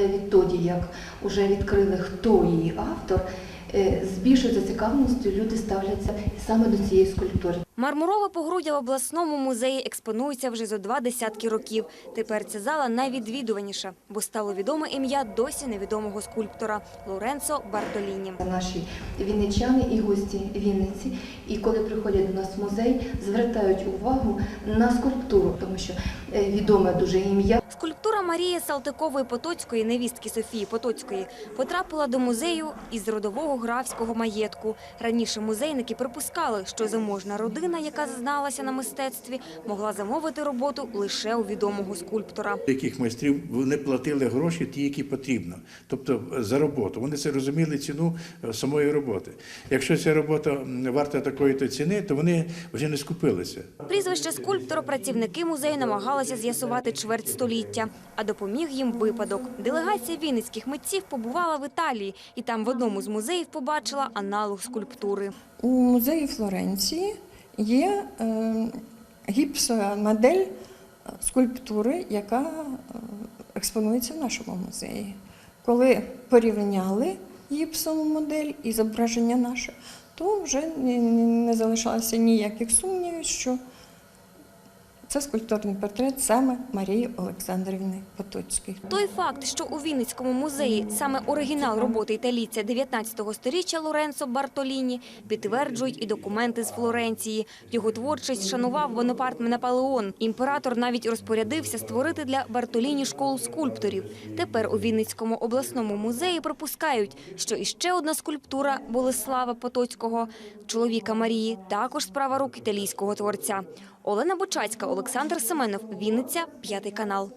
Відтоді, як вже відкрили, хто її автор, е, з більшою зацікавленістю люди ставляться саме до цієї скульптури. Мармурове погруддя в обласному музеї експонується вже зо два десятки років. Тепер ця зала найвідвідуваніша, бо стало відоме ім'я досі невідомого скульптора Лоренцо Бартоліні. Наші вінничани і гості Вінниці, і коли приходять до нас в музей, звертають увагу на скульптуру, тому що е, відоме дуже ім'я. Скульптура Марії Салтикової Потоцької, невістки Софії Потоцької, потрапила до музею із родового графського маєтку. Раніше музейники припускали, що заможна родина, яка зазналася на мистецтві, могла замовити роботу лише у відомого скульптора. яких майстрів вони платили гроші, ті, які потрібно, тобто за роботу. Вони це розуміли ціну е, самої роботи. Якщо ця робота варта такої-то ціни, то вони вже не скупилися. Прізвище скульптора працівники музею намагалися з'ясувати чверть століття, а допоміг їм випадок. Делегація вінницьких митців побувала в Італії і там в одному з музеїв побачила аналог скульптури. У музеї Флоренції є е, гіпсова модель скульптури, яка е, експонується в нашому музеї. Коли порівняли гіпсову модель і зображення наше, то вже не залишалося ніяких сумнівів, що це скульптурний портрет саме Марії Олександрівни Потоцької. Той факт, що у Вінницькому музеї саме оригінал роботи італійця 19-го століття Лоренцо Бартоліні, підтверджують і документи з Флоренції. Його творчість шанував Бонапарт Наполеон. Імператор навіть розпорядився створити для Бартоліні школу скульпторів. Тепер у Вінницькому обласному музеї припускають, що іще одна скульптура Болеслава Потоцького, чоловіка Марії, також справа рук італійського творця. Олена Бочацька, Олександр Семенов, Вінниця, п'ятий канал.